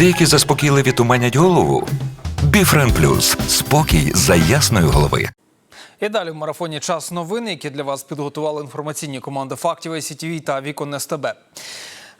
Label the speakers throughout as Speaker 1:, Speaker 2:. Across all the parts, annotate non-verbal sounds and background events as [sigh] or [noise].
Speaker 1: Деякі заспокійливі туманять голову. Біфрен Плюс спокій за ясної голови.
Speaker 2: І далі в марафоні час новини, які для вас підготували інформаційні команди фактів ICTV та Вікон СТБ.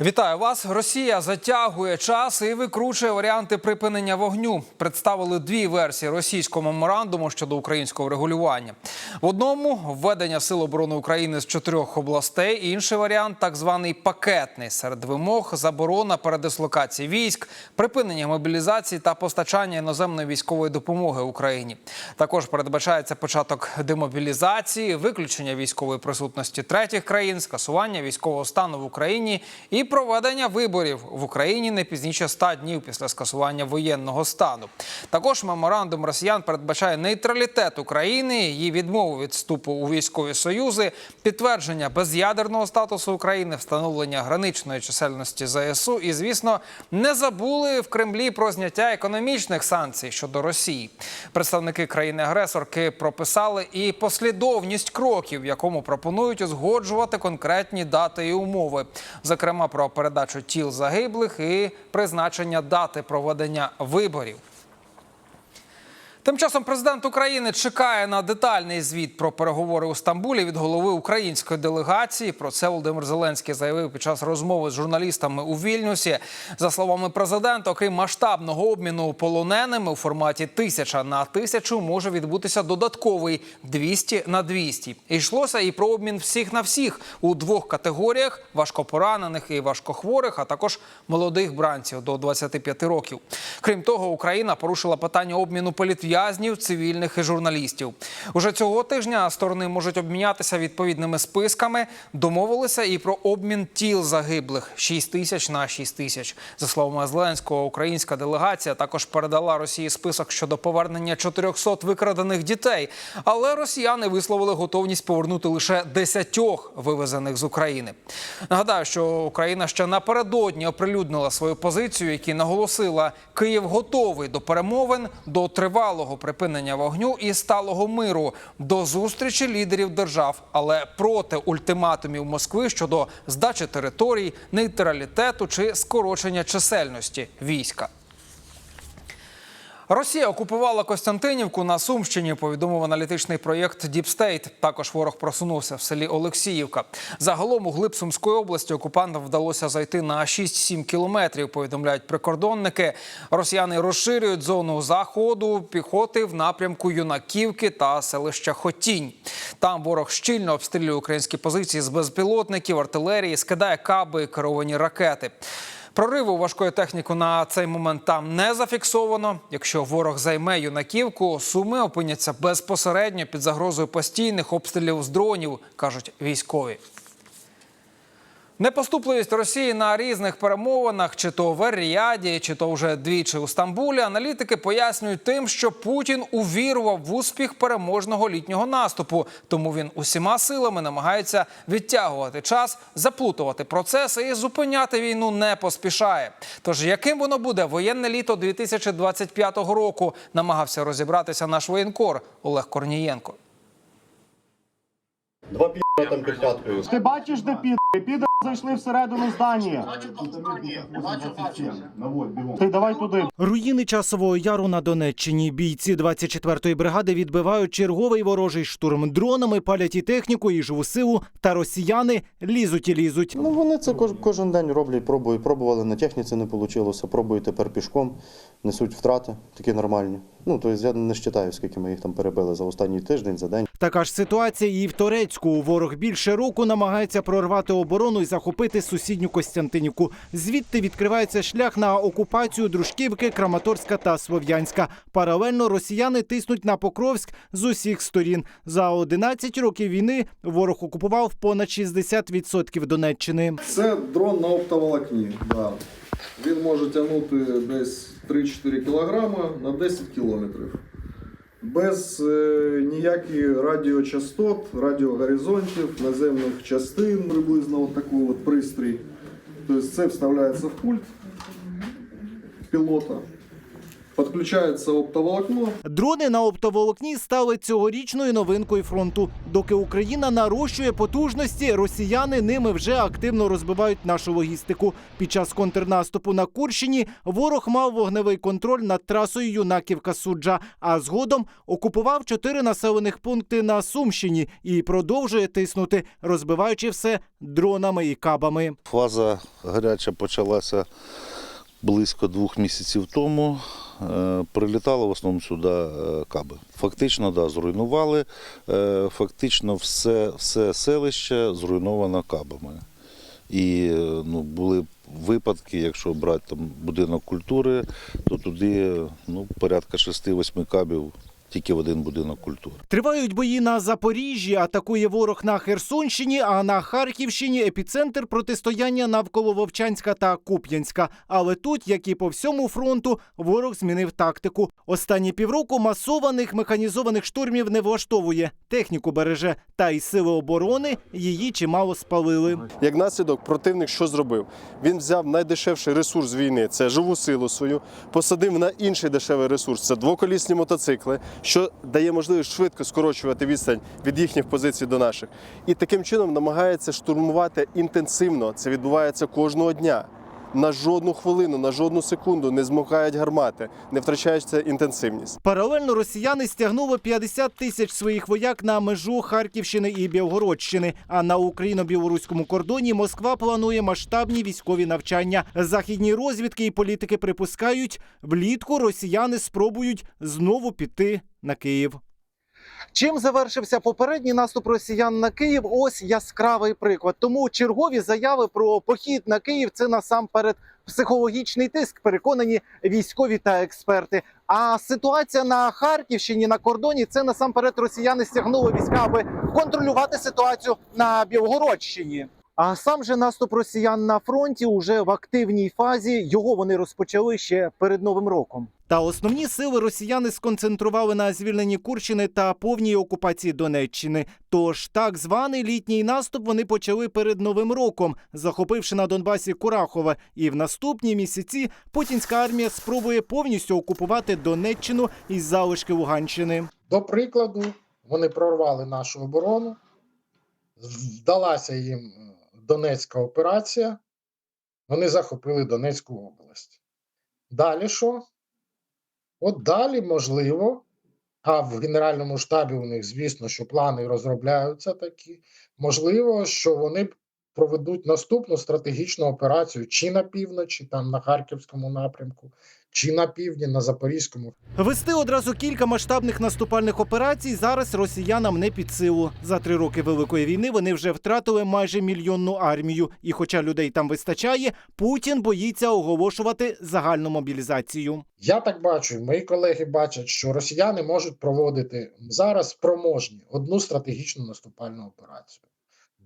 Speaker 2: Вітаю вас. Росія затягує час і викручує варіанти припинення вогню. Представили дві версії російського меморандуму щодо українського регулювання. В одному введення сил оборони України з чотирьох областей. Інший варіант так званий пакетний. Серед вимог заборона передислокації військ, припинення мобілізації та постачання іноземної військової допомоги Україні. Також передбачається початок демобілізації, виключення військової присутності третіх країн, скасування військового стану в Україні і проведення виборів в Україні не пізніше 100 днів після скасування воєнного стану. Також меморандум росіян передбачає нейтралітет України, її відмову від вступу у військові союзи, підтвердження без'ядерного статусу України, встановлення граничної чисельності ЗСУ і, звісно, не забули в Кремлі про зняття економічних санкцій щодо Росії. Представники країни-агресорки прописали і послідовність кроків, в якому пропонують узгоджувати конкретні дати і умови, зокрема про передачу тіл загиблих і призначення дати проведення виборів. Тим часом президент України чекає на детальний звіт про переговори у Стамбулі від голови української делегації. Про це Володимир Зеленський заявив під час розмови з журналістами у Вільнюсі. За словами президента, окрім масштабного обміну полоненими у форматі тисяча на тисячу може відбутися додатковий 200 на 200. І йшлося і про обмін всіх на всіх у двох категоріях: важкопоранених і важкохворих, а також молодих бранців до 25 років. Крім того, Україна порушила питання обміну політв'язнів, цивільних і журналістів. Уже цього тижня сторони можуть обмінятися відповідними списками. Домовилися і про обмін тіл загиблих 6 тисяч на 6 тисяч. За словами Зеленського, українська делегація також передала Росії список щодо повернення 400 викрадених дітей. Але росіяни висловили готовність повернути лише 10 вивезених з України. Нагадаю, що Україна ще напередодні оприлюднила свою позицію, які наголосила, Київ готовий до перемовин, до тривалого припинення вогню і сталого миру, до зустрічі лідерів держав, але проти ультиматумів Москви щодо здачі територій, нейтралітету чи скорочення чисельності війська. Росія окупувала Костянтинівку на Сумщині. Повідомив аналітичний проєкт State. Також ворог просунувся в селі Олексіївка. Загалом у глиб Сумської області окупантам вдалося зайти на 6-7 кілометрів. Повідомляють прикордонники. Росіяни розширюють зону заходу піхоти в напрямку Юнаківки та селища Хотінь. Там ворог щільно обстрілює українські позиції з безпілотників, артилерії, скидає каби, і керовані ракети. Прориву важкої техніки на цей момент там не зафіксовано. Якщо ворог займе юнаківку, суми опиняться безпосередньо під загрозою постійних обстрілів з дронів, кажуть військові. Непоступливість Росії на різних перемовинах, чи то в Ер-Ріаді, чи то вже двічі у Стамбулі, аналітики пояснюють тим, що Путін увірував в успіх переможного літнього наступу. Тому він усіма силами намагається відтягувати час, заплутувати процеси і зупиняти війну не поспішає. Тож яким воно буде воєнне літо 2025 року, намагався розібратися наш воєнкор Олег Корнієнко.
Speaker 3: Два пі***а там.
Speaker 4: Ти бачиш, де піди? Піди зайшли всередину здання. Ти давай туди.
Speaker 5: Руїни часового яру на Донеччині. Бійці 24-ї бригади відбивають черговий ворожий штурм. Дронами палять і техніку, і живу силу, та росіяни лізуть і лізуть.
Speaker 3: Ну вони це кож, кожен день роблять, пробують. Пробували на техніці, не вийшло. Пробують тепер пішком, несуть втрати, такі нормальні. Ну, тобто я не вважаю, скільки ми їх там перебили за останній тиждень, за день.
Speaker 5: Така ж ситуація і в Торецьку. Ворог більше року намагається прорвати оборону і захопити сусідню Костянтинівку. Звідти відкривається шлях на окупацію Дружківки, Краматорська та Слов'янська. Паралельно росіяни тиснуть на Покровськ з усіх сторін. За 11 років війни ворог окупував понад 60% Донеччини.
Speaker 6: Це дрон на оптоволокні. Да. Він може тягнути десь 3-4 кілограми на 10 кілометрів. Без е, ніяких радіочастот, радіогоризонтів, наземних частин, приблизно от такий от пристрій. Тобто це вставляється в пульт пілота. Подключается оптоволокно,
Speaker 5: Дрони на оптоволокні стали цьогорічною новинкою фронту. Доки Україна нарощує потужності, росіяни ними вже активно розбивають нашу логістику. Під час контрнаступу на Курщині ворог мав вогневий контроль над трасою Юнаківка Суджа, а згодом окупував чотири населених пункти на Сумщині і продовжує тиснути, розбиваючи все дронами і кабами.
Speaker 7: Фаза гаряча почалася близько двох місяців тому. Е, Прилітали в основному сюди е, каби. Фактично, да, зруйнували. Е, Фактично все, все селище зруйновано кабами. І ну, були випадки, якщо брати там будинок культури, то туди ну, порядка 6-8 кабів тільки в один будинок культури.
Speaker 5: Тривають бої на Запоріжжі, атакує ворог на Херсонщині, а на Харківщині епіцентр протистояння навколо Вовчанська та Куп'янська. Але тут, як і по всьому фронту, ворог змінив тактику. Останні півроку масованих механізованих штурмів не влаштовує. Техніку береже, та й сили оборони її чимало спалили.
Speaker 8: Як наслідок, противник що зробив? Він взяв найдешевший ресурс війни це живу силу свою, посадив на інший дешевий ресурс це двоколісні мотоцикли, що дає можливість швидко скорочувати відстань від їхніх позицій до наших. І таким чином намагається штурмувати інтенсивно. Це відбувається кожного дня. На жодну хвилину, на жодну секунду не змокають гармати, не втрачається інтенсивність.
Speaker 5: Паралельно росіяни стягнули 50 тисяч своїх вояк на межу Харківщини і Білгородщини. А на україно-білоруському кордоні Москва планує масштабні військові навчання. Західні розвідки і політики припускають, влітку росіяни спробують знову піти на Київ. Чим завершився попередній наступ росіян на Київ? Ось яскравий приклад. Тому чергові заяви про похід на Київ це насамперед психологічний тиск. Переконані військові та експерти. А ситуація на Харківщині на кордоні це насамперед росіяни стягнули війська, аби контролювати ситуацію на Білгородщині. А сам же наступ росіян на фронті уже в активній фазі. Його вони розпочали ще перед новим роком. Та основні сили росіяни сконцентрували на звільненні Курщини та повній окупації Донеччини. Тож так званий літній наступ вони почали перед новим роком, захопивши на Донбасі Курахове. І в наступні місяці путінська армія спробує повністю окупувати Донеччину із залишки Луганщини.
Speaker 9: До прикладу, вони прорвали нашу оборону, вдалася їм Донецька операція, вони захопили Донецьку область. Далі що? От далі, можливо, а в Генеральному штабі у них, звісно, що плани розробляються такі. Можливо, що вони проведуть наступну стратегічну операцію чи на півночі, там на Харківському напрямку, чи на півдні, на Запорізькому.
Speaker 5: Вести одразу кілька масштабних наступальних операцій зараз росіянам не під силу. За три роки великої війни вони вже втратили майже мільйонну армію. І, хоча людей там вистачає, Путін боїться оголошувати загальну мобілізацію.
Speaker 9: Я так бачу, мої колеги бачать, що росіяни можуть проводити зараз спроможні одну стратегічну наступальну операцію.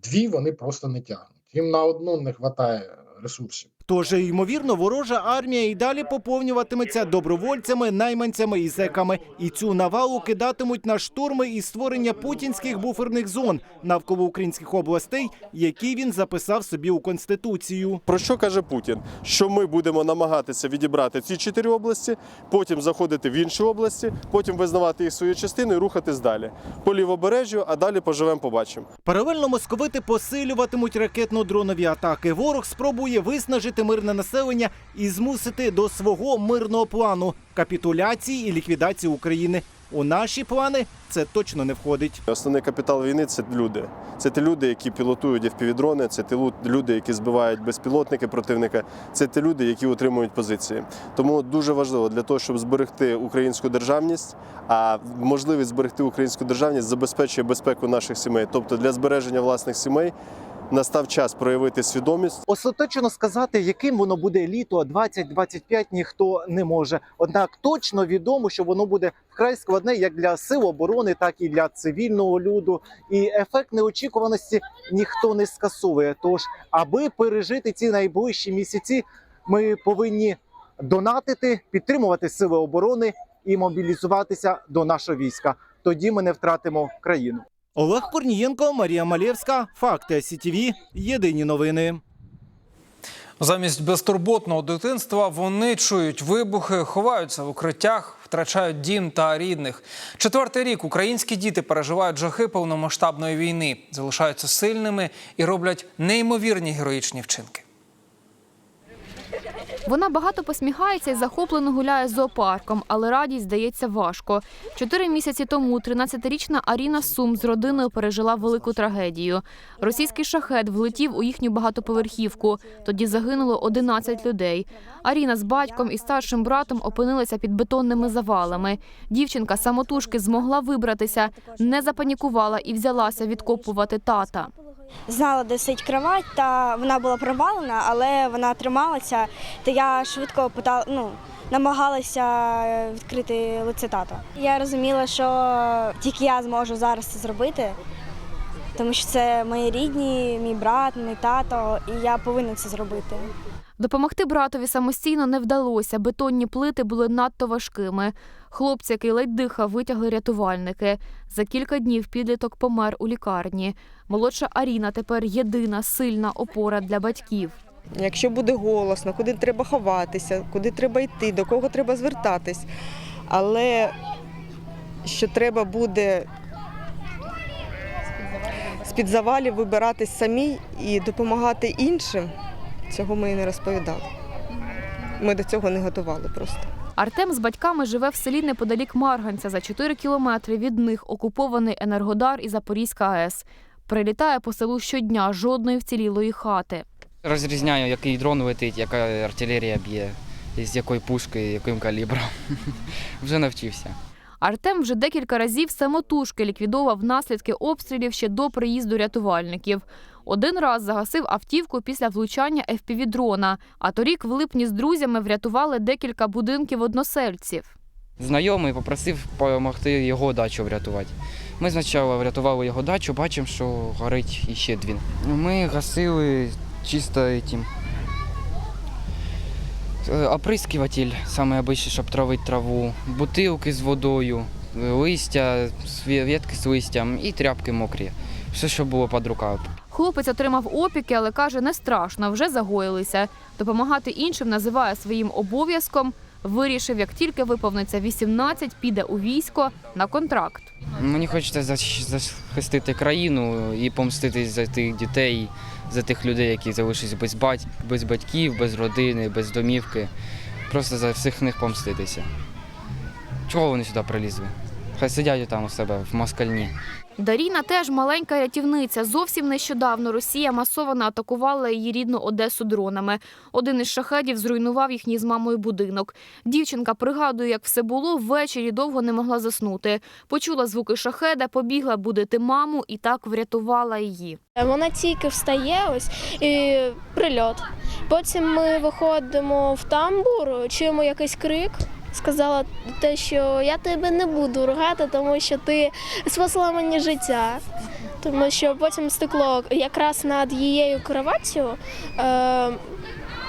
Speaker 9: Дві вони просто не тягнуть. Їм на одну не вистачає ресурсів.
Speaker 5: Тож, ймовірно, ворожа армія і далі поповнюватиметься добровольцями, найманцями і зеками. І цю навалу кидатимуть на штурми і створення путінських буферних зон навколо українських областей, які він записав собі у конституцію.
Speaker 8: Про що каже Путін? Що ми будемо намагатися відібрати ці чотири області, потім заходити в інші області, потім визнавати їх своєю частиною і рухатись далі. По лівобережжю, а далі поживемо, побачимо.
Speaker 5: Паралельно московити посилюватимуть ракетно-дронові атаки. Ворог спробує виснажити мирне населення і змусити до свого мирного плану капітуляції і ліквідації України. У наші плани це точно не входить.
Speaker 8: Основний капітал війни це люди. Це ті люди, які пілотують FPV-дрони, це ті люди, які збивають безпілотники противника, це ті люди, які утримують позиції. Тому дуже важливо для того, щоб зберегти українську державність, а можливість зберегти українську державність забезпечує безпеку наших сімей. Тобто для збереження власних сімей настав час проявити свідомість.
Speaker 5: Остаточно сказати, яким воно буде літо 2025, ніхто не може. Однак точно відомо, що воно буде вкрай складне як для сил оборони, так і для цивільного люду. І ефект неочікуваності ніхто не скасовує. Тож, аби пережити ці найближчі місяці, ми повинні донатити, підтримувати сили оборони і мобілізуватися до нашого війська. Тоді ми не втратимо країну. Олег Корнієнко, Марія Малєвська, Факти СІТВ. Єдині новини.
Speaker 2: Замість безтурботного дитинства вони чують вибухи, ховаються в укриттях, втрачають дім та рідних. Четвертий рік українські діти переживають жахи повномасштабної війни, залишаються сильними і роблять неймовірні героїчні вчинки.
Speaker 10: Вона багато посміхається і захоплено гуляє з зоопарком, але радість здається важко. Чотири місяці тому 13-річна Аріна Сум з родиною пережила велику трагедію. Російський шахет влетів у їхню багатоповерхівку. Тоді загинуло 11 людей. Аріна з батьком і старшим братом опинилася під бетонними завалами. Дівчинка самотужки змогла вибратися, не запанікувала і взялася відкопувати тата.
Speaker 11: Знала, де сидить кровать, та вона була провалена, але вона трималася. То я швидко питала, ну, намагалася відкрити лице тата. Я розуміла, що тільки я зможу зараз це зробити, тому що це мої рідні, мій брат, мій тато, і я повинна це зробити.
Speaker 10: Допомогти братові самостійно не вдалося. Бетонні плити були надто важкими. Хлопця, який ледь дихав, витягли рятувальники. За кілька днів підліток помер у лікарні. Молодша Аріна тепер єдина сильна опора для батьків.
Speaker 12: Якщо буде голосно, куди треба ховатися, куди треба йти, до кого треба звертатись. Але що треба буде з-під завалів вибиратись самі і допомагати іншим, цього ми і не розповідали. Ми до цього не готували просто.
Speaker 10: Артем з батьками живе в селі неподалік Марганця. За 4 кілометри від них окупований Енергодар і Запорізька АЕС. Прилітає по селу щодня жодної вцілілої хати.
Speaker 13: Розрізняю, який дрон летить, яка артилерія б'є, з якої пушки, яким калібром. [laughs] Вже навчився.
Speaker 10: Артем вже декілька разів самотужки ліквідовував наслідки обстрілів ще до приїзду рятувальників. Один раз загасив автівку після влучання FPV-дрона, а торік в липні з друзями врятували декілька будинків односельців.
Speaker 13: Знайомий попросив допомогти його дачу врятувати. Ми спочатку врятували його дачу, бачимо, що горить іще дві. Ми гасили чисто этим. е, Оприскиватель, саме щоб травити траву, бутилки з водою, листя, ветки з листям і тряпки мокрі. Все, що було під рукою.
Speaker 10: Хлопець отримав опіки, але каже, не страшно, вже загоїлися. Допомагати іншим називає своїм обов'язком. Вирішив, як тільки виповниться 18, піде у військо на контракт.
Speaker 13: Мені хочеться захистити країну і помститись за тих дітей, за тих людей, які залишились без бать, без батьків, без родини, без домівки. Просто за всіх них помститися. Чого вони сюди прилізли? Хай сидять там у себе в москальні.
Speaker 10: Даріна теж маленька рятівниця. Зовсім нещодавно Росія масово атакувала її рідну Одесу дронами. Один із шахедів зруйнував їхній з мамою будинок. Дівчинка пригадує, як все було, ввечері довго не могла заснути. Почула звуки шахеда, побігла будити маму і так врятувала її.
Speaker 11: Вона тільки встає ось і прильот. Потім ми виходимо в тамбур, чуємо якийсь крик. Сказала те, що я тебе не буду ругати, тому що ти спасла мені життя. Тому що потім стекло якраз над її кроваттю е,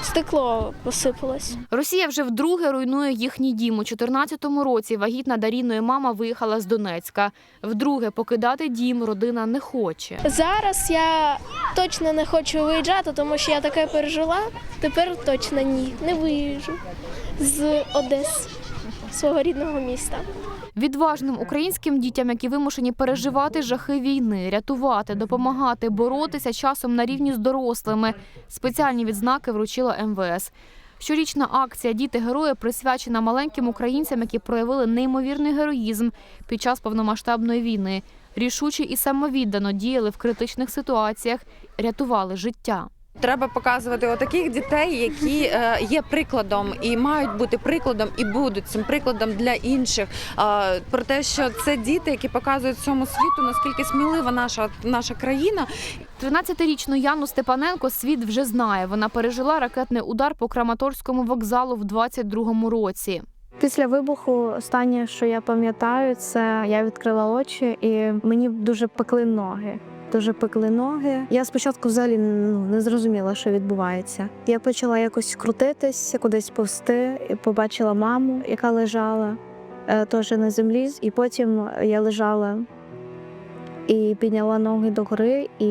Speaker 11: стекло посипалось.
Speaker 10: Росія вже вдруге руйнує їхній дім. У 14-му році вагітна Даріною мама виїхала з Донецька. Вдруге покидати дім родина не хоче.
Speaker 11: Зараз я точно не хочу виїжджати, тому що я таке пережила. Тепер точно ні, не виїжджу з Одеси, свого рідного міста.
Speaker 10: Відважним українським дітям, які вимушені переживати жахи війни, рятувати, допомагати, боротися часом на рівні з дорослими. Спеціальні відзнаки вручила МВС. Щорічна акція Діти герої присвячена маленьким українцям, які проявили неймовірний героїзм під час повномасштабної війни. Рішуче і самовіддано діяли в критичних ситуаціях, рятували життя.
Speaker 12: Треба показувати отаких дітей, які е, є прикладом і мають бути прикладом, і будуть цим прикладом для інших. Е, про те, що це діти, які показують всьому світу, наскільки смілива наша наша країна,
Speaker 10: 13-річну Яну Степаненко світ вже знає. Вона пережила ракетний удар по Краматорському вокзалу в 22-му році.
Speaker 11: Після вибуху останнє, що я пам'ятаю, це я відкрила очі і мені дуже пекли ноги. Дуже пекли ноги. Я спочатку взагалі ну, не зрозуміла, що відбувається. Я почала якось крутитись, кудись повсти, і побачила маму, яка лежала е, теж на землі. І потім я лежала і підняла ноги догори, і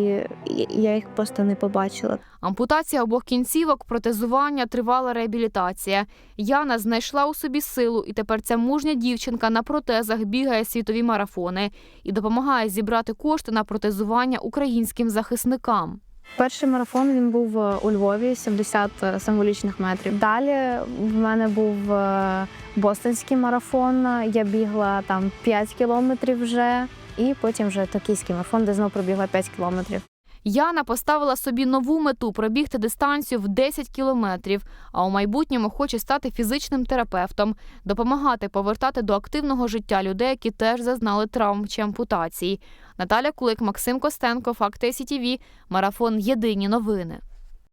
Speaker 11: я їх просто не побачила.
Speaker 10: Ампутація обох кінцівок, протезування, тривала реабілітація. Яна знайшла у собі силу, і тепер ця мужня дівчинка на протезах бігає світові марафони і допомагає зібрати кошти на протезування українським захисникам.
Speaker 11: Перший марафон він був е, у Львові, 70 символічних метрів. Далі в мене був е, бостонський марафон. Я бігла там 5 кілометрів вже, і потім вже токійський марафон, де знову пробігла 5 кілометрів.
Speaker 10: Яна поставила собі нову мету пробігти дистанцію в 10 кілометрів, а у майбутньому хоче стати фізичним терапевтом, допомагати повертати до активного життя людей, які теж зазнали травм чи ампутацій. Наталя Кулик, Максим Костенко, Факти СІТІВІ, Марафон Єдині новини.